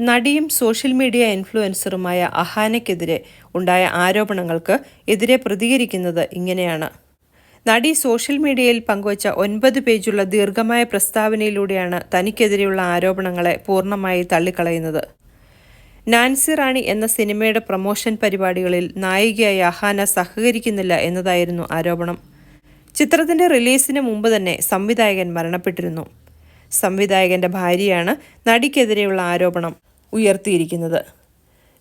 നടിയും social media ഇൻഫ്ലുവൻസറുമായ അഹാനയ്ക്കെതിരെ ഉണ്ടായ ആരോപണങ്ങൾക്ക് എതിരെ പ്രതികരിക്കുന്നത് ഇങ്ങനെയാണ്. നടി സോഷ്യൽ മീഡിയയിൽ പങ്കുവച്ച ഒൻപത് പേജുള്ള ദീർഘമായ പ്രസ്താവനയിലൂടെയാണ് തനിക്കെതിരെയുള്ള ആരോപണങ്ങളെ പൂർണമായി തള്ളിക്കളയുന്നത്. നാൻസി റാണി എന്ന സിനിമയുടെ പ്രൊമോഷൻ പരിപാടികളിൽ നായികയായ അഹാന സഹകരിക്കുന്നില്ല എന്നതായിരുന്നു ആരോപണം. ചിത്രത്തിന്റെ റിലീസിന് മുമ്പ് തന്നെ സംവിധായകൻ മരണപ്പെട്ടിരുന്നു. സംവിധായകന്റെ ഭാര്യയാണ് നടിക്കെതിരെയുള്ള ആരോപണം ഉയർത്തിയിരിക്കുന്നത്.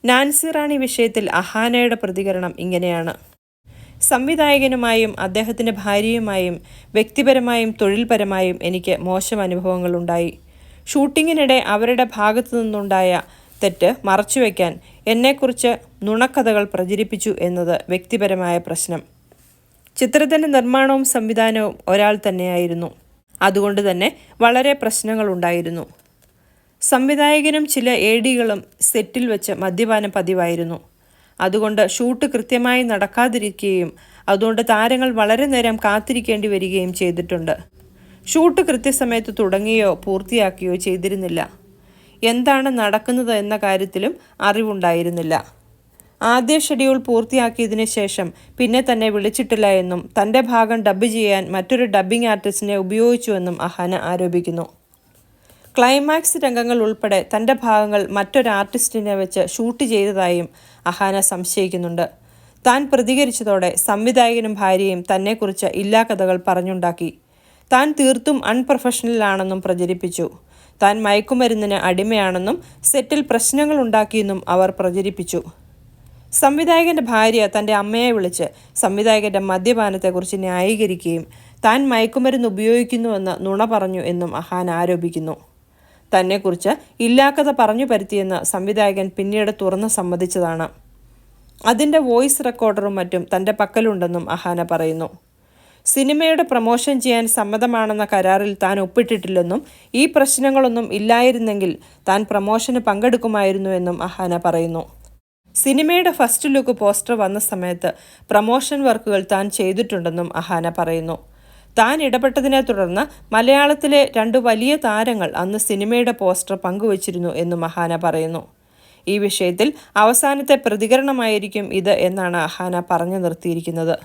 നാൻസി റാണി വിഷയത്തിൽ അഹാനയുടെ പ്രതികരണം ഇങ്ങനെയാണ്. സംവിധായകനുമായും അദ്ദേഹത്തിന്റെ ഭാര്യയുമായും വ്യക്തിപരമായും തൊഴിൽപരമായും എനിക്ക് മോശം അനുഭവങ്ങളുണ്ടായി ഷൂട്ടിങ്ങിനിടെ അവരുടെ ഭാഗത്തു നിന്നുണ്ടായ തെറ്റ് മറച്ചുവെക്കാൻ എന്നെക്കുറിച്ച് നുണക്കഥകൾ പ്രചരിപ്പിച്ചു എന്നത് വ്യക്തിപരമായ പ്രശ്നം. ചിത്രത്തിന്റെ നിർമ്മാണവും സംവിധാനവും ഒരാൾ തന്നെയായിരുന്നു. അതുകൊണ്ട് തന്നെ വളരെ പ്രശ്നങ്ങളുണ്ടായിരുന്നു. സംവിധായകനും ചില എ ഡികളും സെറ്റിൽ വെച്ച് മദ്യപാനം പതിവായിരുന്നു. അതുകൊണ്ട് ഷൂട്ട് കൃത്യമായി നടക്കാതിരിക്കുകയും അതുകൊണ്ട് താരങ്ങൾ വളരെ നേരം കാത്തിരിക്കേണ്ടി വരികയും ചെയ്തിട്ടുണ്ട്. ഷൂട്ട് കൃത്യസമയത്ത് തുടങ്ങിയോ പൂർത്തിയാക്കിയോ ചെയ്തിരുന്നില്ല. എന്താണ് നടക്കുന്നത് എന്ന കാര്യത്തിലും അറിവുണ്ടായിരുന്നില്ല. ആദ്യ ഷെഡ്യൂൾ പൂർത്തിയാക്കിയതിന് ശേഷം പിന്നെ തന്നെ വിളിച്ചിട്ടില്ല എന്നും തന്റെ ഭാഗം ഡബ്ബ് ചെയ്യാൻ മറ്റൊരു ഡബ്ബിംഗ് ആർട്ടിസ്റ്റിനെ ഉപയോഗിച്ചുവെന്നും അഹാന ആരോപിക്കുന്നു. ക്ലൈമാക്സ് രംഗങ്ങൾ ഉൾപ്പെടെ തന്റെ ഭാഗങ്ങൾ മറ്റൊരു ആർട്ടിസ്റ്റിനെ വെച്ച് ഷൂട്ട് ചെയ്തതായും അഹാന സംശയിക്കുന്നുണ്ട്. താൻ പ്രതികരിച്ചതോടെ സംവിധായകനും ഭാര്യയും തന്നെക്കുറിച്ച് ഇല്ലാ കഥകൾ പറഞ്ഞുണ്ടാക്കി. താൻ തീർത്തും അൺപ്രൊഫഷണൽ ആണെന്നും പ്രചരിപ്പിച്ചു. താൻ മയക്കുമരുന്നിന് അടിമയാണെന്നും സെറ്റിൽ പ്രശ്നങ്ങൾ ഉണ്ടാക്കിയെന്നും അവർ പ്രചരിപ്പിച്ചു. സംവിധായകന്റെ ഭാര്യ തന്റെ അമ്മയെ വിളിച്ച് സംവിധായകന്റെ മദ്യപാനത്തെക്കുറിച്ച് ന്യായീകരിക്കുകയും താൻ മയക്കുമരുന്ന് ഉപയോഗിക്കുന്നുവെന്ന് നുണ പറഞ്ഞു എന്നും അഹാൻ ആരോപിക്കുന്നു. തന്നെക്കുറിച്ച് ഇല്ലാക്കഥ പറഞ്ഞു പരുത്തിയെന്ന് സംവിധായകൻ പിന്നീട് തുറന്ന് സമ്മതിച്ചതാണ്. അതിന്റെ വോയിസ് റെക്കോർഡറും മറ്റും തന്റെ പക്കലുണ്ടെന്നും അഹാന പറയുന്നു. സിനിമയുടെ പ്രമോഷൻ ചെയ്യാൻ സമ്മതമാണെന്ന കരാറിൽ താൻ ഒപ്പിട്ടിട്ടില്ലെന്നും ഈ പ്രശ്നങ്ങളൊന്നും ഇല്ലായിരുന്നെങ്കിൽ താൻ പ്രമോഷന് പങ്കെടുക്കുമായിരുന്നുവെന്നും അഹാന പറയുന്നു. സിനിമയുടെ ഫസ്റ്റ് ലുക്ക് പോസ്റ്റർ വന്ന സമയത്ത് പ്രമോഷൻ വർക്കുകൾ താൻ ചെയ്തിട്ടുണ്ടെന്നും അഹാന പറയുന്നു. താൻ ഇടപെട്ടതിനെ തുടർന്ന് മലയാളത്തിലെ രണ്ട് വലിയ താരങ്ങൾ അന്ന് സിനിമയുടെ പോസ്റ്റർ പങ്കുവച്ചിരുന്നു എന്നും അഹാന പറയുന്നു. ഈ വിഷയത്തിൽ അവസാനത്തെ പ്രതികരണമായിരിക്കും ഇത് എന്നാണ് അഹാന പറഞ്ഞു നിർത്തിയിരിക്കുന്നത്.